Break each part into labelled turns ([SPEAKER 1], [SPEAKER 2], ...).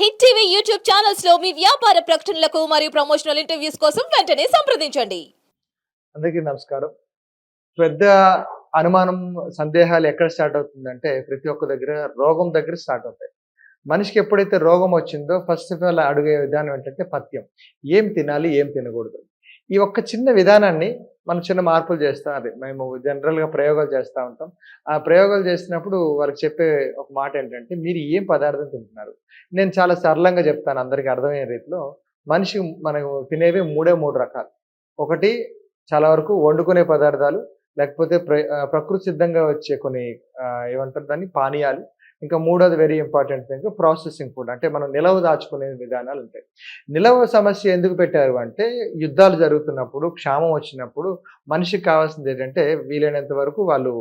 [SPEAKER 1] Hit TV YouTube ఛానల్స్లో మీ వ్యాపార ప్రకటనలకు మరియు ప్రమోషనల్ ఇంటర్వ్యూస్ కోసం వెంటనే సంప్రదించండి.
[SPEAKER 2] అందరికీ నమస్కారం. పెద్ద అనుమానం సందేహాలు ఎక్కడ స్టార్ట్ అవుతుందంటే ప్రతి ఒక్క దగ్గర రోగం దగ్గర స్టార్ట్ అవుతాయి. మనిషికి ఎప్పుడైతే రోగం వచ్చిందో ఫస్ట్ ఆఫ్ ఆల్ అడిగే విధానం ఏంటంటే పథ్యం. ఏం తినాలి ఏం తినకూడదు. ఈ ఒక్క చిన్న విధానాన్ని మనం చిన్న మార్పులు చేస్తాం అది మేము జనరల్గా ప్రయోగాలు చేస్తూ ఉంటాం. ఆ ప్రయోగాలు చేసినప్పుడు వాళ్ళకి చెప్పే ఒక మాట ఏంటంటే మీరు ఏం పదార్థం తింటున్నారు? నేను చాలా సరళంగా చెప్తాను అందరికీ అర్థమయ్యే రీతిలో. మనిషి మనం తినేవి మూడే మూడు రకాలు. ఒకటి చాలా వరకు వండుకునే పదార్థాలు లేకపోతే ప్ర ప్రకృతి సిద్ధంగా వచ్చే కొన్ని ఏమంటారు దాన్ని? పానీయాలు. ఇంకా మూడోది very important thing processing food అంటే మనం నిలవ దాచుకునే విధానాలు ఉంటాయి. నిలవ సమస్య ఎందుకు పెట్టారు అంటే యుద్ధాలు జరుగుతున్నప్పుడు క్షామం వచ్చినప్పుడు మనిషికి కావాల్సింది ఏంటంటే వీలైనంత వరకు వాళ్ళు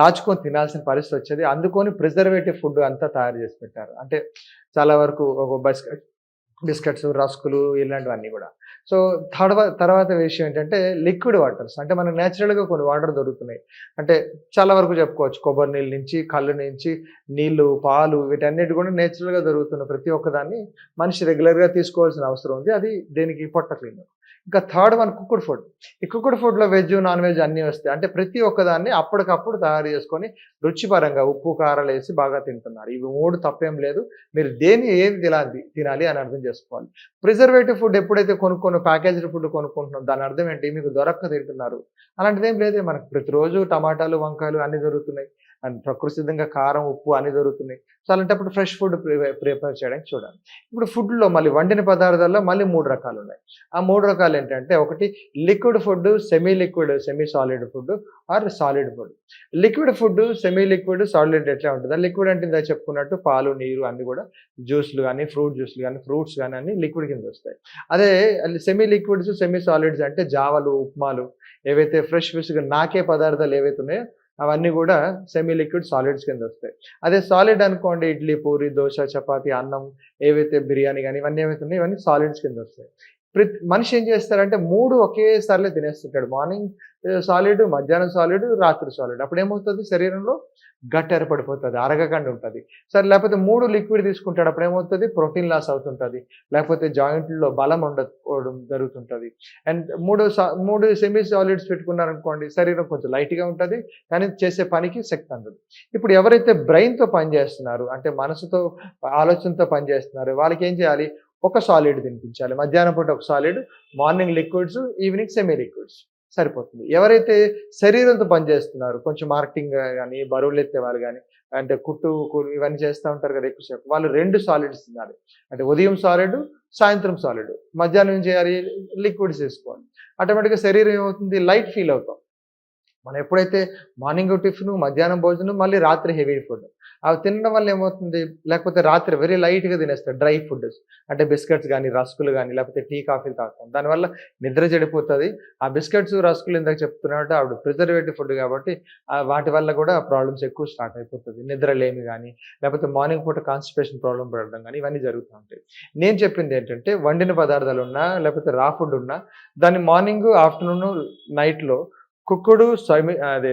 [SPEAKER 2] దాచుకొని తినాల్సిన పరిస్థితి వచ్చేది. అందుకొని ప్రిజర్వేటివ్ ఫుడ్ అంతా తయారు చేసి పెట్టారు. అంటే చాలా వరకు ఒక బిస్కెట్ బిస్కెట్స్ రస్కులు ఇలాంటివన్నీ కూడా. సో తర్వాత తర్వాత విషయం ఏంటంటే లిక్విడ్ వాటర్స్. అంటే మనకు న్యాచురల్గా కొన్ని వాటర్ దొరుకుతున్నాయి. అంటే చాలా వరకు చెప్పుకోవచ్చు. కొబ్బరి నీళ్ళ నుంచి కళ్ళు నుంచి నీళ్ళు పాలు వీటన్నిటి కూడా నేచురల్గా దొరుకుతున్న ప్రతి ఒక్కదాన్ని మనిషి రెగ్యులర్గా తీసుకోవాల్సిన అవసరం ఉంది. అది దేనికి పొట్ట క్లీన్. ఇంకా థర్డ్ వన్ కుక్కుడ్ ఫుడ్. ఈ కుక్కుడ్ ఫుడ్లో వెజ్ నాన్ వెజ్ అన్నీ వస్తాయి అంటే ప్రతి ఒక్కదాన్ని అప్పటికప్పుడు తయారు చేసుకొని రుచిపరంగా ఉప్పు కారాలు వేసి బాగా తింటున్నారు. ఇవి మూడు తప్పేం లేదు. మీరు దేని ఏది తినాలి తినాలి అని అర్థం చేసుకోవాలి. ప్రిజర్వేటివ్ ఫుడ్ ఎప్పుడైతే కొనుక్కొని ప్యాకేజ్డ్ ఫుడ్ కొనుక్కుంటున్నాం దాని అర్థం ఏంటి? మీకు దొరక్క తింటున్నారు. అలాంటిది ఏం లేదే. మనకు ప్రతిరోజు టమాటాలు వంకాయలు అన్నీ దొరుకుతున్నాయి. అండ్ ప్రకృతి సిద్ధంగా కారం ఉప్పు అన్ని దొరుకుతున్నాయి. సో అలాంటప్పుడు ఫ్రెష్ ఫుడ్ ప్రిపేర్ చేయడానికి చూడాలి. ఇప్పుడు ఫుడ్లో మళ్ళీ వండిన పదార్థాల్లో మళ్ళీ మూడు రకాలు ఉన్నాయి. ఆ మూడు రకాలు ఏంటంటే ఒకటి liquid food semi liquid semi solid food or solid food liquid food semi liquid solid ఎట్లా ఉంటుంది? లిక్విడ్ అంటే ఇందా చెప్పుకున్నట్టు పాలు నీరు అన్ని కూడా జ్యూస్లు కానీ ఫ్రూట్ జ్యూస్లు కానీ ఫ్రూట్స్ కానీ అన్ని లిక్విడ్ కింద వస్తాయి. అదే సెమీ లిక్విడ్స్ సెమీ సాలిడ్స్ అంటే జావలు ఉప్మాలు ఏవైతే ఫ్రెష్ ఫ్రెష్గా నాకే పదార్థాలు ఏవైతే ఉన్నాయో అవన్నీ కూడా సెమీ లిక్విడ్ సాలిడ్స్ కింద వస్తాయి. అదే సాలిడ్ అనుకోండి ఇడ్లీ పూరి దోశ చపాతి అన్నం ఏవైతే బిర్యానీ కానీ ఇవన్నీ ఏవైతే ఉన్నాయో ఇవన్నీ సాలిడ్స్ కింద వస్తాయి. ప్రతి మనిషి ఏం చేస్తారంటే మూడు ఒకేసారిలో తినేస్తుంటాడు. మార్నింగ్ సాలిడ్ మధ్యాహ్నం సాలిడ్ రాత్రి సాలిడ్. అప్పుడు ఏమవుతుంది శరీరంలో గట్ ఏర్పడిపోతుంది అరగకండి ఉంటుంది. సరే లేకపోతే మూడు లిక్విడ్ తీసుకుంటాడు అప్పుడు ఏమవుతుంది ప్రోటీన్ లాస్ అవుతుంటుంది. లేకపోతే జాయింట్లో బలం ఉండకపోవడం జరుగుతుంటుంది. అండ్ మూడు సా- మూడు సెమీ సాలిడ్స్ పెట్టుకున్నారనుకోండి శరీరం కొంచెం లైట్గా ఉంటుంది కానీ చేసే పనికి శక్తి అందదు. ఇప్పుడు ఎవరైతే బ్రెయిన్తో పనిచేస్తున్నారు అంటే మనసుతో ఆలోచనతో పనిచేస్తున్నారు వాళ్ళకి ఏం చేయాలి? ఒక సాలిడ్ తినిపించాలి. మధ్యాహ్నం పూట ఒక solid morning liquids evening semi liquids సరిపోతుంది. ఎవరైతే శరీరంతో పనిచేస్తున్నారు కొంచెం మార్కెటింగ్ కానీ బరువులు ఎత్తే వాళ్ళు కానీ అంటే కుట్టు ఇవన్నీ చేస్తూ ఉంటారు కదా ఎక్కువసేపు వాళ్ళు రెండు సాలిడ్స్ తినాలి. అంటే ఉదయం సాలిడ్ సాయంత్రం సాలిడ్ మధ్యాహ్నం ఏం చేయాలి? లిక్విడ్స్ వేసుకోవాలి. ఆటోమేటిక్గా శరీరం ఏమవుతుంది? లైట్ ఫీల్ అవుతాం. మనం ఎప్పుడైతే మార్నింగ్ టిఫిన్ మధ్యాహ్నం భోజనం మళ్ళీ రాత్రి హెవీ ఫుడ్. అవి తినడం వల్ల ఏమవుతుంది? లేకపోతే రాత్రి వెరీ లైట్గా తినేస్తారు డ్రై ఫుడ్ అంటే బిస్కెట్స్ కానీ రస్కులు కానీ లేకపోతే టీ కాఫీలు తాగుతాం. దానివల్ల నిద్ర చెడిపోతుంది. ఆ బిస్కెట్స్ రస్కులు ఇందాక చెప్తున్నట్టు ఆవిడ ప్రిజర్వేటివ్ ఫుడ్ కాబట్టి వాటి వల్ల కూడా ప్రాబ్లమ్స్ ఎక్కువ స్టార్ట్ అయిపోతుంది. నిద్రలేమి కానీ లేకపోతే మార్నింగ్ పూట కాన్స్టిపేషన్ ప్రాబ్లం పడడం కానీ ఇవన్నీ జరుగుతూ ఉంటాయి. నేను చెప్పింది ఏంటంటే వండిన పదార్థాలు ఉన్నా లేకపోతే రా ఫుడ్ ఉన్నా దాన్ని మార్నింగ్ ఆఫ్టర్నూన్ నైట్లో కుక్కుడు సెమీ అదే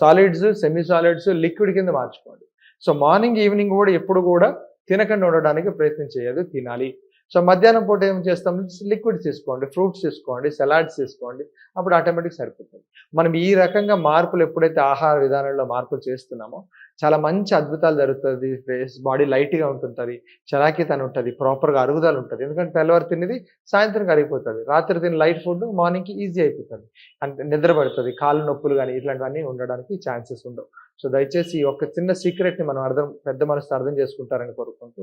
[SPEAKER 2] సాలిడ్స్ సెమీ సాలిడ్స్ లిక్విడ్ కింద మార్చుకోండి. సో మార్నింగ్ ఈవినింగ్ కూడా ఎప్పుడు కూడా తినకుండా ఉండడానికి ప్రయత్నం చేయదు తినాలి. సో మధ్యాహ్నం పూట ఏం చేస్తాం? లిక్విడ్ తీసుకోండి ఫ్రూట్స్ తీసుకోండి సలాడ్స్ తీసుకోండి అప్పుడు ఆటోమేటిక్ సరిపోతుంది. మనం ఈ రకంగా మార్పులు ఎప్పుడైతే ఆహార విధానంలో మార్పులు చేస్తున్నామో చాలా మంచి అద్భుతాలు జరుగుతుంది. ఫేస్ బాడీ లైట్గా ఉంటుంటుంది చలాకితనం ఉంటుంది ప్రాపర్గా అరుగుదల ఉంటుంది. ఎందుకంటే తెల్లవారు తినేది సాయంత్రం కరిగిపోతుంది. రాత్రి తిని లైట్ ఫుడ్ మార్నింగ్కి ఈజీ అయిపోతుంది. అంటే నిద్ర పడుతుంది కాళ్ళు నొప్పులు కానీ ఇట్లాంటివన్నీ ఉండడానికి ఛాన్సెస్ ఉండవు. సో దయచేసి ఈ చిన్న సీక్రెట్ని మనం అర్థం పెద్ద మనసు అర్థం చేసుకుంటారని కోరుకుంటూ